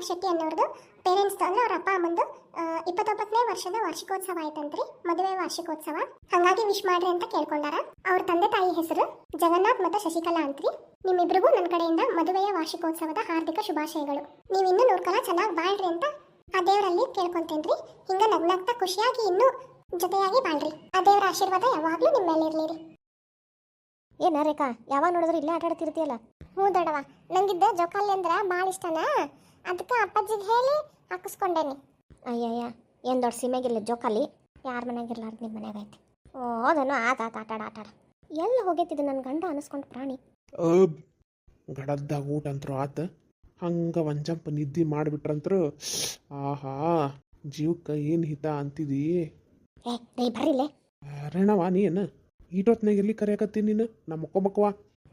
Pratap Shetty ಅನ್ನೋರ್ದು parents ಅಂದ್ರೆ ಅವ್ರ ಅಪ್ಪ ಅಮ್ಮಂದು ಇಪ್ಪತ್ತೊಂಬತ್ತನೇ ವರ್ಷದ ವಾರ್ಷಿಕೋತ್ಸವ ಆಯ್ತಂತ್ರಿ ಮದುವೆ ವಾರ್ಷಿಕೋತ್ಸವ. ಹಂಗಾಗಿ ವಿಶ್ ಮಾಡ್ರಿ ಅಂತ ಕೇಳ್ಕೊಂಡಾರ. ಅವ್ರ ತಂದೆ ತಾಯಿ ಹೆಸರು ಜಗನ್ನಾಥ್ ಮತ್ತು ಶಶಿಕಲಾ ಅಂತ್ರಿ. ನಿಮ್ಮಿಬ್ಬರಿಗೂ ನನ್ನ ಕಡೆಯಿಂದ ಮದುವೆಯ ವಾರ್ಷಿಕೋತ್ಸವದ ಹಾರ್ದಿಕ ಶುಭಾಶಯಗಳು. ನೀವು ಇನ್ನೂ ನೂರ್ಕಲ ಚೆನ್ನಾಗಿ ಬಾಳ್ರಿ ಅಂತ ಆ ದೇವರಲ್ಲಿ ಕೇಳ್ಕೊಂತೇನ್ರಿ. ಹಿಂಗ ನಗ್ನಾಗ್ತಾ ಖುಷಿಯಾಗಿ ಇನ್ನೂ ಜೊತೆಯಾಗಿ ಬಾಳ್ರಿ. ಆ ದೇವರ ಆಶೀರ್ವಾದ ಯಾವಾಗ್ಲೂ ನಿಮ್ಮ ಮೇಲೆ ಇರಲಿ ಏನ ರೇಖಾ ಯಾವಾಗ ನೋಡಿದ್ರು ಇಲ್ಲೇ ಆಟಾಡ್ತಿರ್ತೀಯಲ್ಲ? ಹ್ಞೂ ದೊಡವ ನಂಗಿದ್ದ ಜೋಕಾಲಿ ಅಂದ್ರೆ ಭಾಳ ಇಷ್ಟನಾ? ಅದಕ್ಕೆ ಅಪ್ಪಾಜಿಗೆ ಹೇಳಿ ಹಾಕಿಸ್ಕೊಂಡೇನಿ. ಅಯ್ಯಯ್ಯ ಏನು ದೊಡ್ಡ ಸೀಮೆಗಿಲ್ಲ ಜೋಕಾಲಿ. ಯಾರ ಮನ್ಯಾಗ ಇರ್ಲಾರ್ದು ನಿಮ್ಮ ಮನೆಗೆ ಐತಿ ಓ ಹೌದನು ಆತ ಆತ ಆಟಾಡ ಆಟಾಡ. ಎಲ್ಲಿ ಹೋಗೈತಿದ್ದು ನನ್ನ ಗಂಡ ಅನಿಸ್ಕೊಂಡು ಪ್ರಾಣಿ. ಗಡದ್ದಾಗ ಊಟ ಅಂತರೂ ಆತ. ಹಂಗ ಒಂದು ಜಂಪ್ ನಿದ್ದೆ ಮಾಡಿಬಿಟ್ರಂತರು ಆಹಾ ಜೀವಕ್ಕೆ ಏನು ಹಿತ ಅಂತಿದೀ? ಬರ್ರಿಲ್ಲೇ ರೇಣವ ನೀನು? ಈಟೊತ್ನಾಗ ಎಲ್ಲಿ ಕರೆಯಕತ್ತೀನಿ ನೀನು ನಮ್ಮ ಮಕ್ಕೋಬಕ್ವ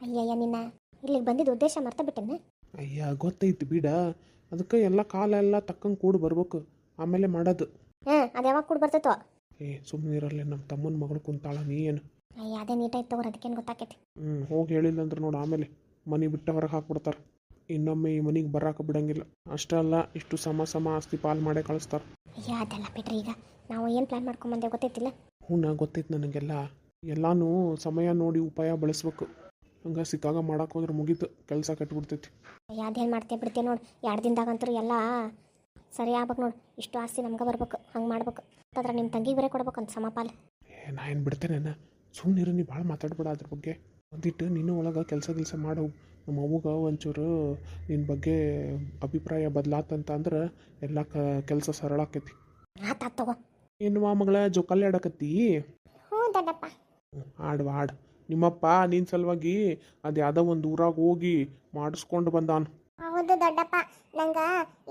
ಅಯ್ಯಯ್ಯ ನಿನ್ನ ಇಲ್ಲಿಗೆ ಬಂದಿದ್ದ ಉದ್ದೇಶ ಮರ್ತ ಬಿಟ್ಟೆನ ಅಯ್ಯ ಗೊತ್ತೈತಿ ಬಿಡ. ಅದಕ್ಕೆ ಎಲ್ಲ ಕಾಲ ಎಲ್ಲ ತಕ್ಕಂಗೆ ಕೂಡಿ ಬರ್ಬೇಕು. ಆಮೇಲೆ ಮಾಡೋದು. ಏ ಅದು ಯಾವಾಗ ಕೂಡ ಬರ್ತೈತೋ. ಏ ಸುಮ್ಮನಿರಲ್ಲೇ ನಮ್ಮ ತಮ್ಮನ ಮಗಳು ಕುಂತಾಳ ನೀ ಏನು? ಅಯ್ಯ ಅದೇ ನೀಟಾಗಿ ತಗೋರ ಅದಕ್ಕೇನು ಗೊತ್ತಾಕೈತಿ. ಹ್ಞೂ ಹೋಗಿ ಹೇಳಿಲ್ಲ ಅಂದ್ರೆ ನೋಡು ಆಮೇಲೆ ಮನೆ ಬಿಟ್ಟ ಹೊರಗೆ ಹಾಕ್ಬಿಡ್ತಾರೆ. ಇನ್ನೊಮ್ಮೆ ಈ ಮನೆಗೆ ಬರಾಕ ಬಿಡಂಗಿಲ್ಲ. ಅಷ್ಟೇ ಅಲ್ಲ ಇಷ್ಟು ಸಮ ಸಮ ಆಸ್ತಿ ಪಾಲ್ ಮಾಡೇ ಕಳಿಸ್ತಾರೆ. ಅಯ್ಯ ಅದೆಲ್ಲ ಬಿಡ್ರಿ ಈಗ. ನಾವು ಏನು ಪ್ಲ್ಯಾನ್ ಮಾಡ್ಕೊಂಬಂದೆ ಗೊತ್ತೈತಿಲ್ಲ? ಹ್ಞೂ ಗೊತ್ತೈತೆ ನನಗೆಲ್ಲ. ಎಲ್ಲಾನು ಸಮಯ ನೋಡಿ ಉಪಾಯ ಬಳಸ್ಬೇಕು. ಹಂಗೆ ಸಿಕ್ಕಾಗ ಮಾಡಕ್ಕೆ ಹೋದ್ರೆ ಮುಗೀತು ಕೆಲಸ ಕೆಟ್ಬಿಡ್ತೈತಿ. ಯಾವ್ದೇನು ಮಾಡ್ತೇ ಬಿಡ್ತೀಯ ನೋಡಿ ಎರಡು ದಿನದಾಗಂತೂ ಎಲ್ಲ ಸರಿ ಆಗ್ಬೇಕು ನೋಡಿ ಇಷ್ಟು ಆಸ್ತಿ ನಮ್ಗೆ ಬರ್ಬೇಕು ಹಂಗೆ ಮಾಡ್ಬೇಕು. ಅದ್ರ ನಿಮ್ಮ ತಂಗಿಗೆ ಬೇರೆ ಅಂತ ಸಮಪಾಲ್. ಏ ನಾ ಏನು ಬಿಡ್ತೇನೆ ಸುಮ್ಮನಿರು ನೀ ಭಾಳ ಮಾತಾಡ್ಬೇಡ ಅದ್ರ ಬಗ್ಗೆ. ಒಂದಿಟ್ಟು ನೀನು ಒಳಗೆ ಕೆಲಸ ಕೆಲಸ ಮಾಡು ನಮ್ಮ ಅವ್ವಗೆ ಒಂಚೂರು ನಿನ್ನ ಬಗ್ಗೆ ಅಭಿಪ್ರಾಯ ಬದಲಾತಂತ ಅಂದ್ರೆ ಎಲ್ಲ ಕ ಕೆಲಸ ಸರಳ ಆಕೈತಿ. ಆತ ತಗೋ. ಏನು ವಾ ಮಗಳ ಜೋಕಾಲಿ ಆಡಕತ್ತಿ? ಹ್ಞೂ ದೊಡ್ಡಪ್ಪ. ಹ್ಞೂ ಆಡು ಆಡು. ನಿಮ್ಮಪ್ಪ ನಿನ್ನ ಸಲುವಾಗಿ ಅದು ಯಾವುದೋ ಒಂದು ಊರಾಗ ಹೋಗಿ ಮಾಡಿಸ್ಕೊಂಡು ಬಂದಾನು. ಹೌದು ದೊಡ್ಡಪ್ಪ. ನಂಗ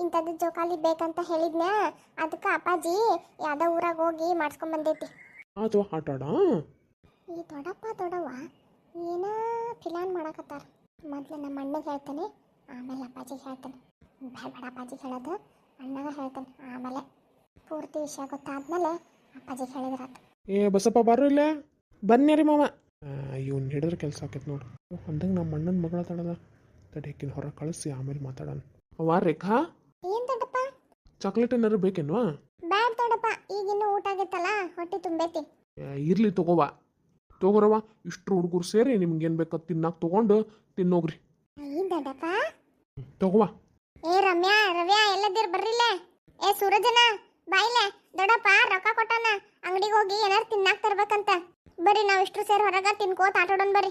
ಇಂಥದ್ದು ಜೋಕಾಲಿ ಬೇಕಂತ ಹೇಳಿದ್ನ ಅದಕ್ಕೆ ಅಪ್ಪಾಜಿ ಯಾವ್ದೋ ಊರಾಗ ಹೋಗಿ ಮಾಡಿಸ್ಕೊಂಡ್ ಬಂದೈತಿ. ಅದು ಆಟ ಆಡ? ಈ ದೊಡ್ಡಪ್ಪ ದೊಡ್ಡವ್ವ ಏನ ಪ್ಲಾನ್ ಮಾಡಕತ್ತಾರ? ಮೊದ್ಲು ನಮ್ಮ ಅಣ್ಣಗೆ ಹೇಳ್ತಾನೆ ಆಮೇಲೆ ಅಪ್ಪಾಜಿ ಹೇಳ್ತಾನೆ. ಬೇಡ ಬೇಡ ಅಪ್ಪಾಜಿಗೆ ಹೇಳೋದು ಅಣ್ಣಗ ಹೇಳ್ತಾನೆ ಆಮೇಲೆ ಪೂರ್ತಿ ವಿಷಯ ಗೊತ್ತಾದ್ಮೇಲೆ ಅಪ್ಪಾಜಿಗೆ ಹೇಳಿದ್ರಾತು. ಏ ಬಸಪ್ಪ ಬರೋ ಇಲ್ಲ. ಬನ್ನಿ ರೀ ಮಾವ. ಇವ್ನು ಹಿಡಿದ್ರೆ ಕೆಲಸ ಆಕೈತೆ ನೋಡು. ಅಂದಂಗೆ ನಮ್ಮ ಅಣ್ಣನ ಮಗಳ ತಡದ ತಡಿಯಕಿನ ಹೊರಗೆ ಕಳಿಸಿ ಆಮೇಲೆ ಮಾತಾಡೋಣ. ಅವ ರೇಖಾ? ಏನ್ ದೊಡ್ಡಪ್ಪ? ಚಾಕ್ಲೇಟ್ ಏನಾದ್ರು ಬೇಕೇನ್ವಾ? ಬ್ಯಾಡ ದೊಡ್ಡಪ್ಪ ಇನ್ನು ಊಟ ಆಗೈತಲ್ಲ ಹೊಟ್ಟೆ ತುಂಬೈತಿ. ಇರ್ಲಿ ತಗೋವ ತಗೋರವ ಇಷ್ಟು ಹುಡುಗರು ಸೇರಿ ನಿಮ್ಗೇನು ಬೇಕೋ ತಿನ್ನಾಕ ತಗೊಂಡು ತಿನ್ನೋಗ್ರಿ. ಏನ್ ದೊಡ್ಡಪ್ಪ? ತಗೋವ ಏ ರಮ್ಯಾ ರವ್ಯಾ ಎಲ್ಲದಿರ್ ಬರ್ರಿಲ್ಲ? ಏ ಸೂರಜನ ಬಾಯಿಲೆ ದೊಡ್ಡಪ್ಪ ರೊಕ್ಕ ಕೊಟ್ಟಾನ. ಅಂಗಡಿಗೆ ಹೋಗಿ ಏನಾರು ತಿನ್ನಾಕ್ ತರ್ಬೇಕಂತ. ಬರ್ರಿ ನಾವು ಇಷ್ಟು ಸೇರಿ ಹೊರಗ ತಿನ್ಕೋತ ಆಟಾಡೋಣ ಬರ್ರಿ.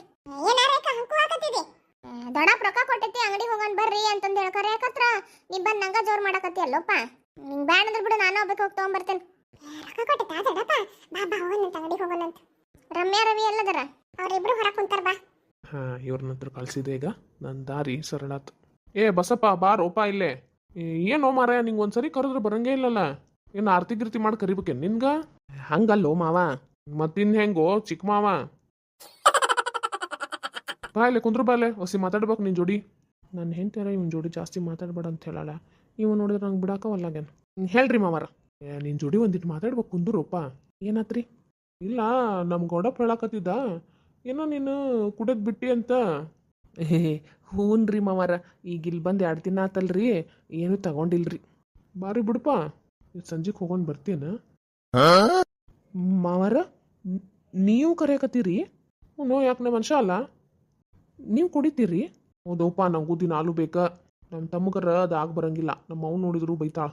ಏನಾರೇಕ ಹಂಕು ಹಾಕತ್ತಿದಿ? ದೊಡ್ಡಪ್ಪ ರೊಕ್ಕ ಕೊಟ್ಟೈತಿ ಅಂಗಡಿ ಹೋಗೋಣ ಬರ್ರಿ ಅಂತಂದು ಹೇಳ್ಕರೆ ಯಾಕತ್ರ? ನೀ ಬಂದ್ ನಂಗ ಜೋರ್ ಮಾಡಕತ್ತಿ ಅಲ್ಲೋಪ್ಪ. ನಿಂಗ್ ಬ್ಯಾಡ ಅಂದ್ರೆ ಬಿಡು ನಾನು ಒಬ್ಬಕ್ಕೆ ಹೋಗಿ ತಗೊಂಬರ್ತೇನೆ. ರೊಕ್ಕ ಕೊಟ್ಟೈತಾ ದೊಡ್ಡಪ್ಪ? ಬಾ ಬಾ ಹೋಗೋಣಂತ ಅಂಗಡಿಗೆ ಹೋಗೋಣಂತ ರಮ್ಯಾ ರವಿ ಎಲ್ಲದರ? ಅವ್ರಿಬ್ರು ಹೊರ ಕುಂತಾರ ಬಾ. ಹಾ ಇವ್ರನ್ನ ಹತ್ರ ಕಳ್ಸಿದೆ ಈಗ. ನನ್ನ ದಾರಿ ಸರಳಾತ್. ಏ ಬಸಪ್ಪ ಬಾರೋಪ ಇಲ್ಲೇ. ಏನೋ ಮಾರಾಯ ನಿಂಗೆ ಒಂದ್ಸರಿ ಕರೆದ್ರೆ ಬರಂಗೇ ಇಲ್ಲಲ್ಲ. ಏನು ಆರ್ತಿ ಗಿರ್ತಿ ಮಾಡಿ ಕರಿಬೇಕೇನು ನಿನ್ಗ? ಹಂಗಲ್ಲೋ ಮಾವ. ಮತ್ತಿನ್ ಹೆಂಗೋ ಚಿಕ್ಕ ಮಾವ. ಬಾಯ್ಲೆ ಕುಂದ್ರು ಬಾಯ್ಲೆ ಒಸಿ ಮಾತಾಡ್ಬೇಕು ನಿನ್ ಜೋಡಿ. ನನ್ನ ಹೆಂಡ್ತಾರ ಇವನ್ ಜೋಡಿ ಜಾಸ್ತಿ ಮಾತಾಡ್ಬೇಡ ಅಂತ ಹೇಳಲ್ಲ. ಇವ ನೋಡಿದ್ರೆ ನಂಗೆ ಬಿಡಾಕವಲ್ಲಾಗೇನು ಹೇಳ್ರಿ ಮಾವಾರ. ನಿನ್ ಜೋಡಿ ಒಂದಿಟ್ಟು ಮಾತಾಡ್ಬೇಕು ಕುಂದ್ರಪ್ಪ ಏನಾತ್ರಿ? ಇಲ್ಲ ನಮ್ ಗೌಡಪ್ಪ ಹೇಳಕತ್ತಿದ್ದ. ಏನೋ ನೀನು ಕುಡಿದ್ ಬಿಟ್ಟಿ ಅಂತ. ಏ ಹೂನ್ರಿ ಮಾವಾರ. ಈಗ ಇಲ್ಲಿ ಬಂದು ಎರಡು ದಿನ ಆತಲ್ರಿ. ಏನೂ ತಗೊಂಡಿಲ್ರಿ. ಬಾರಿ ಬಿಡಪ್ಪ ಸಂಜೆಗೆ ಹೋಗೊಂಡು ಬರ್ತೀನ. ಮಾವಾರ? ನೀವು ಕರೆಯಕತ್ತೀರಿ? ನೋ, ಯಾಕೆ ಮನುಷ್ಯ ಅಲ್ಲ? ನೀವು ಕುಡಿತೀರಿ? ಹೌದಪ್ಪ ನಂಗೂ ದಿನ ಹಾಲು ಬೇಕಾ. ನಮ್ಮ ತಮ್ಮಗರ ಅದು ಆಗ ಬರಂಗಿಲ್ಲ. ನಮ್ಮ ಅವ್ನು ನೋಡಿದ್ರು ಬೈತಾಳ.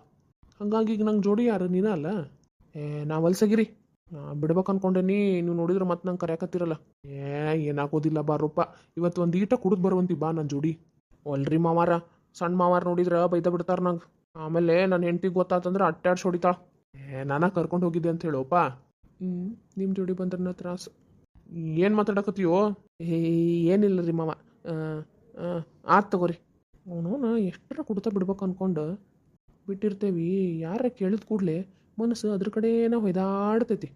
ಹಂಗಾಗಿ ಈಗ ನಂಗೆ ಜೋಡಿ ಯಾರು? ನೀನ ಅಲ್ಲ? ಏ, ನಾ ವಲ್ಸಗಿರಿ ಬಿಡ್ಬೇಕು ಅನ್ಕೊಂಡೇನಿ. ನೀವು ನೋಡಿದ್ರೆ ಮತ್ತೆ ನಂಗೆ ಕರೆಯಕತ್ತಿರಲ್ಲ. ಏ, ಏನಾಗೋದಿಲ್ಲ ಬಾರಪ್ಪ ಇವತ್ತು ಒಂದು ಈಟ ಕುಡಿದು ಬರುವಂತಿ ಬಾ ನನ್ನ ಜೋಡಿ. ಒಲ್ರಿ ಮಾವಾರ. ಸಣ್ಣ ಮಾವಾರ ನೋಡಿದ್ರೆ ಬೈದ ಬಿಡ್ತಾರ ನಂಗೆ. ಆಮೇಲೆ ನನ್ನ ಹೆಂಡತಿಗೆ ಗೊತ್ತಾತಂದ್ರೆ ಅಟ್ಟಾಡ್ಸಿ ಹೊಡಿತಾಳ ಏ, ನಾನ ಕರ್ಕೊಂಡು ಹೋಗಿದ್ದೆ ಅಂತ ಹೇಳೋಪ್ಪ ಹ್ಞೂ ನಿಮ್ಮ ಜೋಡಿ ಬಂದ್ರನ್ನ ತ್ರಾಸು. ಏನು ಮಾತಾಡಕತ್ತೀವೋ ಏನಿಲ್ಲ ರೀ ಮಾವ. ಆತ್ ತಗೋರಿ. ಅವನು ಎಷ್ಟರ ಕುಡ್ತಾ ಬಿಡ್ಬೇಕು ಅನ್ಕೊಂಡು ಬಿಟ್ಟಿರ್ತೇವಿ. ಯಾರ ಕೇಳಿದ ಕೂಡಲೇ ಮನಸ್ಸು ಅದ್ರ ಕಡೆನೇ ಹೊಯ್ದಾಡ್ತೈತಿ.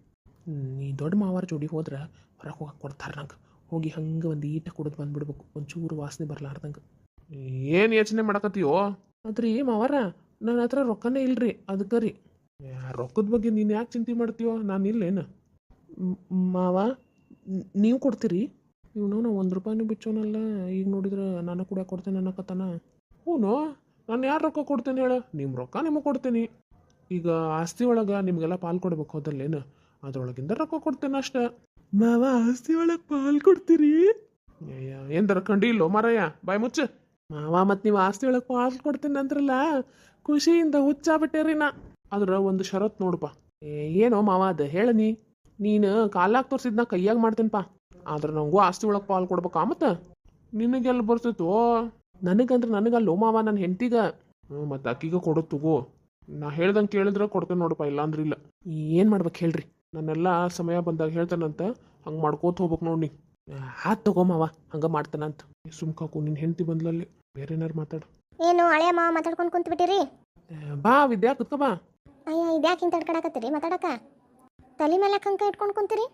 ನೀ ದೊಡ್ಡ ಮಾವಾರ ಜೋಡಿ ಹೋದ್ರೆ ಹೊರಗೆ ಹೋಗಕ್ಕೆ ಕೊಡ್ತಾರೆ ನಂಗೆ. ಹೋಗಿ ಹಂಗೆ ಒಂದು ಈಟ ಕುಡಿದು ಬಂದ್ಬಿಡ್ಬೇಕು. ಒಂಚೂರು ವಾಸನೆ ಬರ್ಲಾರ್ದಂಗೆ. ಏನು ಯೋಚನೆ ಮಾಡಕತ್ತೀಯೋ? ಅದ್ರಿ ಮಾವಾರ ನನ್ನ ಹತ್ರ ರೊಕ್ಕನೇ ಇಲ್ರಿ. ಅದಕ್ಕೆ ರೀ. ರೊಕ್ಕದ ಬಗ್ಗೆ ನೀನು ಯಾಕೆ ಚಿಂತೆ ಮಾಡ್ತೀಯೋ? ನಾನು ಇಲ್ಲೇನು. ಮಾವ ನೀವು ಕೊಡ್ತೀರಿ? ಇವನು ನಾ ಒಂದು ರೂಪಾಯಿನೂ ಬಿಚ್ಚೋನಲ್ಲ ಈಗ ನೋಡಿದ್ರೆ ನಾನು ಕೂಡ ಕೊಡ್ತೇನೆ ಅನ್ನಕತ್ತಾನ. ಹೂನು ನಾನು ಯಾರು ರೊಕ್ಕ ಕೊಡ್ತೇನೆ ಹೇಳ? ನಿಮ್ಮ ರೊಕ್ಕ ನಿಮಗೆ ಕೊಡ್ತೀನಿ. ಈಗ ಆಸ್ತಿ ಒಳಗೆ ನಿಮಗೆಲ್ಲ ಪಾಲು ಕೊಡ್ಬೇಕು ಹೋದಲ್ಲೇನು? ಅದ್ರೊಳಗಿಂದ ರೊಕ್ಕ ಕೊಡ್ತೇನೆ ಅಷ್ಟ. ಮಾವ ಆಸ್ತಿ ಒಳಗೆ ಪಾಲು ಕೊಡ್ತೀರಿ? ಎಂದರ ಕಂಡಿ ಇಲ್ಲೋ ಮಾರಯ್ಯ? ಬಾಯ್ ಮುಚ್ಚ. ಮಾವ ಮತ್ತು ನೀವು ಆಸ್ತಿ ಒಳಗೆ ಪಾಲು ಕೊಡ್ತೇನೆ ಅಂದ್ರಲ್ಲ ಖುಷಿಯಿಂದ ಹುಚ್ಚಾಬಿಟ್ಟೇರಿ ನಾ. ಅದ್ರ ಒಂದು ಷರತ್ ನೋಡಪ್ಪ ಏನೋ ಮಾವ ಅದ ಹೇಳ ನೀ. ನೀನು ಕಾಲಾಗ ತೋರಿಸಿದ್ನ ಕೈಯಾಗಿ ಮಾಡ್ತೇನಪ್ಪ ಆದ್ರೆ ನಂಗೂ ಆಸ್ತಿ ಒಳಗೆ ಪಾಲು ಕೊಡ್ಬೇಕಾ ಮತ್ತೆ? ನಿನಗೆಲ್ಲ ಬರ್ತೈತೋ ನನಗಂದ್ರೆ ನನಗಲ್ಲೋ ಮಾವ ನನ್ನ ಹೆಂಡತಿಗ. ಮತ್ತು ಅಕ್ಕಿಗೆ ಕೊಡೋದು ತಗೋ. ನಾ ಹೇಳ್ದಂಗೆ ಕೇಳಿದ್ರೆ ಕೊಡ್ತೇನೆ ನೋಡಪ್ಪ ಇಲ್ಲ ಅಂದ್ರೆ ಇಲ್ಲ. ಏನು ಮಾಡ್ಬೇಕು ಹೇಳ್ರಿ. ನನ್ನೆಲ್ಲ ಸಮಯ ಬಂದಾಗ ಹೇಳ್ತಾನಂತ ಹಂಗೆ ಮಾಡ್ಕೋತ ಹೋಗ್ಬೇಕು ನೋಡಿ ಹಾತ್ ತಗೋ ಮಾವ ಹಂಗೆ ಮಾಡ್ತಾನಂತ. ಸುಮ್ಕಾಕು ನಿನ್ನ ಹೆಂಡತಿ ಬಂದ್ಲಲ್ಲಿ ಬೇರೆ ಏನಾರು ಮಾತಾಡು. ಏನು ಹಳೆಯ ಮಾವ ಮಾತಾಡ್ಕೊಂಡು ಕುಂತ್ಬಿಟ್ಟಿರಿ? ಬಾ ವಿದ್ಯಾ ಕುತ್ಕೋ ಬಾ. ಅಯ್ಯ ಇದ್ಯಾಕೆ ಹಿಂಗೆ ತಡ್ಕೊಳಕತ್ತೀರಿ ಮಾತಾಡಕ? ತಲೆ ಮೇಲೆ ಕಂಕ ಇಟ್ಕೊಂಡು ಕುಂತೀರಿ?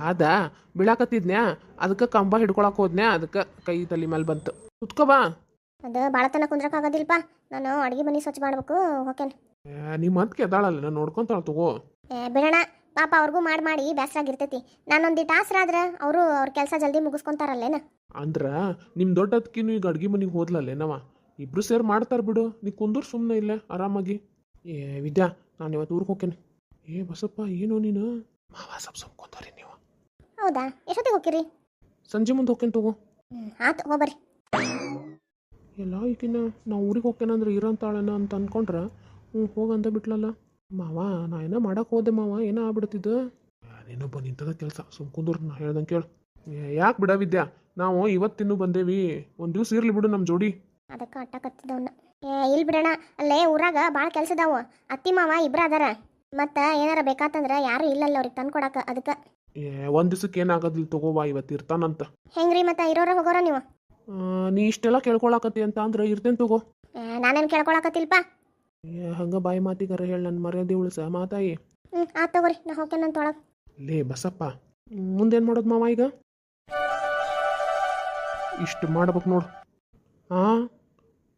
ಅದ ಬೀಳಾಕತ್ತಿದ್ನ್ಯಾ? ಅದಕ್ಕೆ ಕಂಬ ಹಿಡ್ಕೊಳಕ್ ಹೋದ್ನ್ಯಾ? ಅದಕ್ಕೆ ಕೈ ತಲೆ ಮೇಲೆ ಬಂತು. ಕುತ್ಕೋ ಬಾ. ಅದು ಕುಂದ್ರಕ ಕುಂದ್ರಕ್ಕಾಗೋದಿಲ್ಪ ನಾನು ಅಡಿಗೆ ಮನೆ ಸ್ವಚ್ಛ ಮಾಡ್ಬೇಕು ಹೋಕೇನ್ ಏ, ನಿಮ್ಮ ಮತ್ತೆ ಕೆದಾಳಲ್ಲ ನಾನು ನೋಡ್ಕೊಂತಾಳ ತಗೋ. ಏ ಬಿಡೋಣ. ಪಾಪ ಅವ್ರಿಗೂ ಮಾಡಿ ಮಾಡಿ ಬೇಸರಾಗಿರ್ತೈತಿ ನಾನೊಂದಿಟ್ಟು ಆಸರಾದ್ರೆ ಅವರು ಅವ್ರ ಕೆಲಸ ಜಲ್ದಿ ಮುಗಿಸ್ಕೊಂತಾರಲ್ಲೇನ? ಅಂದ್ರ ನಿಮ್ಮ ದೊಡ್ಡ ಅದ್ಕಿನೂ ಈಗ ಅಡ್ಗೆ ಮನೆಗೆ ಹೋದ್ಲಲ್ಲೇನವ? ಇಬ್ರು ಸೇರಿ ಮಾಡ್ತಾರ ಬಿಡು. ನೀ ಕುಂದೂರ್ ಸುಮ್ಮನೆ ಇಲ್ಲೇ ಆರಾಮಾಗಿ. ಏ ವಿದ್ಯಾ ನಾನು ಇವತ್ತು ಊರಿಗೆ ಹೋಗ್ತೇನೆ. ಏ ಬಸಪ್ಪ ಏನೋ ನೀನು? ಮಾವ ಸಪ್ ಸುಮ್ಕೊಂತಾರಿ ನೀವು. ಹೌದಾ? ಎಷ್ಟೊತ್ತಿಗೆ ಹೋಗಿರಿ ಸಂಜೆ ಮುಂದೆ ಹೋಗ್ತೇನೆ ತಗೋ. ಆತು ಹೋಗ್ಬರ್ರಿ ಎಲ್ಲ ಈಕಿನ ನಾವು ಊರಿಗೆ ಹೋಗ್ತೇನಂದ್ರೆ ಇರೋಂತಾಳೇನ ಅಂತ ಅನ್ಕೊಂಡ್ರೆ ಹ್ಞೂ ಹೋಗಂತ ಬಿಟ್ಲಲ್ಲ. ಮಾವ ನಾ ಏನೋ ಮಾಡಕ್ಕೆ ಹೋದೆ ಮಾವ ಏನೋ ಆಗ್ಬಿಡ್ತಿದ್ದು ನೀನೊಬ್ಬ ನಿಂತದ ಕೆಲಸ ಸುಮ್ ಕುಂದೂರ್ ನಾ ಹೇಳ್ದಂಗೆ ಕೇಳು. ಯಾಕೆ ಬಿಡ ವಿದ್ಯಾ ನಾವು ಇವತ್ತಿನ್ನೂ ಬಂದೇವಿ. ಒಂದು ದಿವ್ಸ ಇರಲಿ ಬಿಡು ನಮ್ಮ ಜೋಡಿ. ಅದಕ್ಕೆ ಅಟ್ಟಕತ್ತಿದ್ದವನ್ನ ಏ ಇಲ್ಲಿ ಬಿಡೋಣ. ಅಲ್ಲೇ ಊರಾಗ ಭಾಳ ಕೆಲಸ ಇದಾವ. ಅತ್ತಿ ಮಾವ ಇಬ್ರ ಅದಾರ. ಮತ್ತ ಏನಾರ ಬೇಕಾತಂದ್ರ ಯಾರು ಇಲ್ಲಲ್ಲ ಅವ್ರಿಗೆ ತಂದು ಕೊಡಾಕ ಅದಕ್ಕೆ. ಏ ದಿವಸಕ್ಕೆ ದಿವ್ಸಕ್ಕೆ ಏನಾಗೋದಿಲ್ಲ ತಗೋವಾ ಇವತ್ತು ಇರ್ತಾನಂತ. ಹೆಂಗ್ರಿ ಮತ್ತ ಇರೋರ ಹೋಗೋರ ನೀವು? ಆ, ನೀ ಇಷ್ಟೆಲ್ಲ ಕೇಳ್ಕೊಳಕತ್ತಿ ಅಂತ ಅಂದ್ರೆ ಇರ್ತೇನೆ ತಗೋ. ನಾನೇನ್ ಕೇಳ್ಕೊಳಕತ್ತಿಲ್ಪ? ಏ ಹಂಗ ಬಾಯಿ ಮಾತಿಗಾರ ಹೇಳಿ ನನ್ನ ಮರ್ಯಾದೆ ಉಳಿಸ ಮಾತಾಯಿ. ಹ್ಞೂ ಆತು ತಗೋರಿ ನಾ ಹೋಗ್ತೇನಂತ ಒಳಗೆ ಲೇ ಬಸಪ್ಪ ಮುಂದೇನು ಮಾಡೋದು ಮಾವ ಈಗ? ಇಷ್ಟು ಮಾಡ್ಬೇಕು ನೋಡು. ಹಾಂ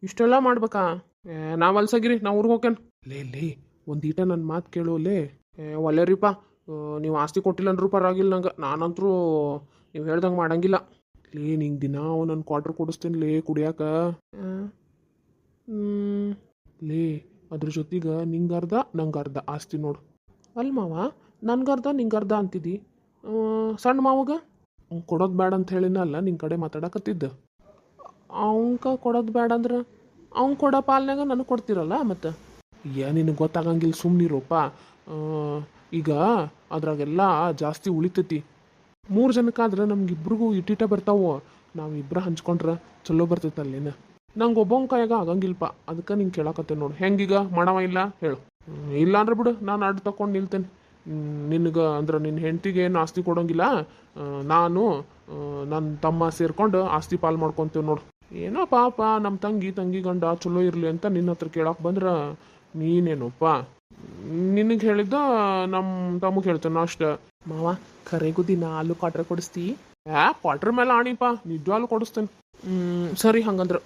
ಇಷ್ಟೆಲ್ಲ ಮಾಡ್ಬೇಕಾ? ಏ ನಾವು ಅಲ್ಸಗಿರಿ ನಾವು ಊರಿಗೆ ಹೋಗ್ಯನ್ ಲೇ ಲೇ ಒಂದು ಈಟ ನನ್ನ ಮಾತು ಕೇಳು ಲೇ. ಏ ಒಲ್ಲೆರಿಪ್ಪ ನೀವು ಆಸ್ತಿ ಕೊಟ್ಟಿಲ್ಲ ಪರವಾಗಿಲ್ಲ ನಂಗೆ. ನಾನಂತರೂ ನೀವು ಹೇಳ್ದಂಗೆ ಮಾಡಂಗಿಲ್ಲ. ಲೇ ನಿಂಗೆ ದಿನ ನನ್ನ ಕ್ವಾರ್ಟರ್ ಕೊಡಿಸ್ತೀನಿ ಲೇ ಕುಡಿಯಾಕ. ಲೇ ಅದ್ರ ಜೊತೆಗೆ ನಿಂಗೆ ಅರ್ಧ ನಂಗೆ ಅರ್ಧ ಆಸ್ತಿ ನೋಡು. ಅಲ್ಲ ಮಾವ ನನ್ಗರ್ಧ ನಿಂಗರ್ಧ ಅಂತಿದ್ದಿ ಆ, ಸಣ್ಣ ಮಾವಗ? ಕೊಡೋದು ಬೇಡ ಅಂತ ಹೇಳಿನ ಅಲ್ಲ ನಿನ್ನ ಕಡೆ ಮಾತಾಡಕತ್ತಿದ್ದ. ಅವಂಕ ಕೊಡೋದು ಬೇಡ ಅಂದ್ರೆ ಅವ್ನು ಕೊಡೋ ಪಾಲ್ನಾಗ ನನಗೆ ಕೊಡ್ತಿರಲ್ಲ ಮತ್ತು? ಏ, ನಿನಗೆ ಗೊತ್ತಾಗಂಗಿಲ್ಲ ಸುಮ್ಮನಿರಪ್ಪ ಈಗ ಅದ್ರಾಗೆಲ್ಲ ಜಾಸ್ತಿ ಉಳಿತೈತಿ. ಮೂರು ಜನಕ್ಕಾದ್ರೆ ನಮ್ಗಿಬ್ರಿಗೂ ಇಟ್ಟಿಟ ಬರ್ತಾವೆ. ನಾವು ಇಬ್ಬರ ಹಂಚ್ಕೊಂಡ್ರೆ ಚಲೋ ಬರ್ತೈತಲ್ಲೇನ ನಂಗೆ ಒಬ್ಬನ ಕೈಯಾಗ ಆಗಂಗಿಲ್ಪ ಅದಕ್ಕೆ ನಿಂಗೆ ಕೇಳಕತ್ತೆ ನೋಡು. ಹೆಂಗೀಗ? ಮಾಡವ ಇಲ್ಲ? ಹೇಳು. ಇಲ್ಲ ಅಂದ್ರೆ ಬಿಡು, ನಾನು ಅಡ್ಡು ತಕೊಂಡು ನಿಲ್ತೇನೆ. ನಿನಗೆ ಅಂದ್ರೆ ನಿನ್ನ ಹೆಂಡತಿಗೆ ಏನು ಆಸ್ತಿ ಕೊಡೋಂಗಿಲ್ಲ ನಾನು ನನ್ನ ತಮ್ಮ ಸೇರ್ಕೊಂಡು ಆಸ್ತಿ ಪಾಲು ಮಾಡ್ಕೊತೀವಿ ನೋಡು. ಏನೋ ಪಾಪ ನಮ್ಮ ತಂಗಿ ತಂಗಿ ಗಂಡ ಚಲೋ ಇರಲಿ ಅಂತ ನಿನ್ನ ಹತ್ರ ಕೇಳಕ್ಕೆ ಬಂದ್ರ ನೀನೇನೋಪ್ಪ? ನಿನಗೆ ಹೇಳಿದ್ದ ನಮ್ಮ ತಮ್ಮ ಹೇಳ್ತೇನೆ ಅಷ್ಟ. ಮಾವ ಕರೆಗೂ ದಿನ ಹಾಲು ಕ್ವಾಟ್ರ್ ಕೊಡಿಸ್ತಿ. ಯಾ ಕ್ವಾಟ್ರ್ ಮೇಲೆ ಆಣಿಪ್ಪ ನಿಜವಾಗ್ಲೂ ಕೊಡಿಸ್ತೇನೆ. ಹ್ಮ್, ಸರಿ ಹಂಗಂದ್ರೆ.